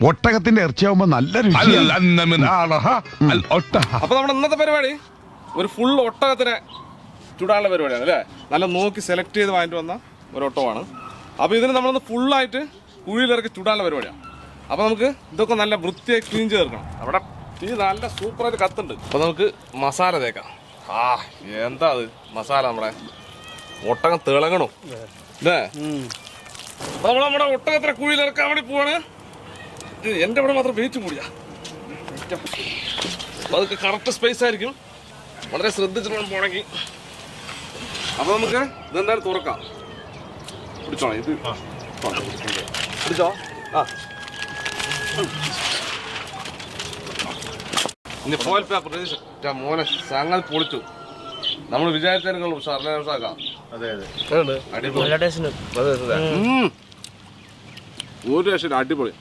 ഒട്ടകത്തിന്റെ ഇറച്ചിയാവുമ്പോ നല്ല അപ്പൊ നമ്മുടെ ഇന്നത്തെ പരിപാടി ഒരു ഫുൾ ഒട്ടകത്തിനെ ചുടാനുള്ള പരിപാടിയാണ് അല്ലേ? നല്ല നോക്കി സെലക്ട് ചെയ്ത് വാങ്ങിട്ട് വന്ന ഒരു ഒട്ടമാണ് അപ്പൊ ഇതിന് നമ്മളൊന്ന് ഫുള്ളായിട്ട് കുഴിയിലിറക്കി ചുടാനുള്ള പരിപാടിയാണ്. അപ്പൊ നമുക്ക് ഇതൊക്കെ നല്ല വൃത്തിയായി ക്ലീൻ ചേർക്കണം അവിടെ തീ നല്ല സൂപ്പറായിട്ട് കത്തുണ്ട് അപ്പൊ നമുക്ക് മസാല തേക്കാം. ആ എന്താ അത്? മസാല നമ്മുടെ ഒട്ടകം തിളങ്ങണോ? അല്ലേ? അപ്പൊ നമ്മൾ നമ്മുടെ ഒട്ടകത്തിനെ കുഴിയിലിറക്കാൻ വേണ്ടി പോവാണ്. എന്റെ ഇവിടെ മാത്രം വെയിറ്റ് കൂടിയാ. അതൊക്കെ കറക്റ്റ് സ്പേസ് ആയിരിക്കും. വളരെ ശ്രദ്ധിച്ചിട്ട് വേണം പോണെങ്കിൽ അപ്പൊ നമുക്ക് ഇതെന്തായാലും തുറക്കാം. പിടിച്ചോ ഇത് പിടിച്ചോ? ആ. ഇനി ഫോയിൽ പേപ്പർ മോനെ സംഗതി പൊളിച്ചു. നമ്മൾ വിചാരിച്ചതിനേക്കാളും ഉഷാറിനെ ഉഷാക്കാം അതെ അതെ. അടിപൊളി. ഒരു രക്ഷയില്ല അടിപൊളി.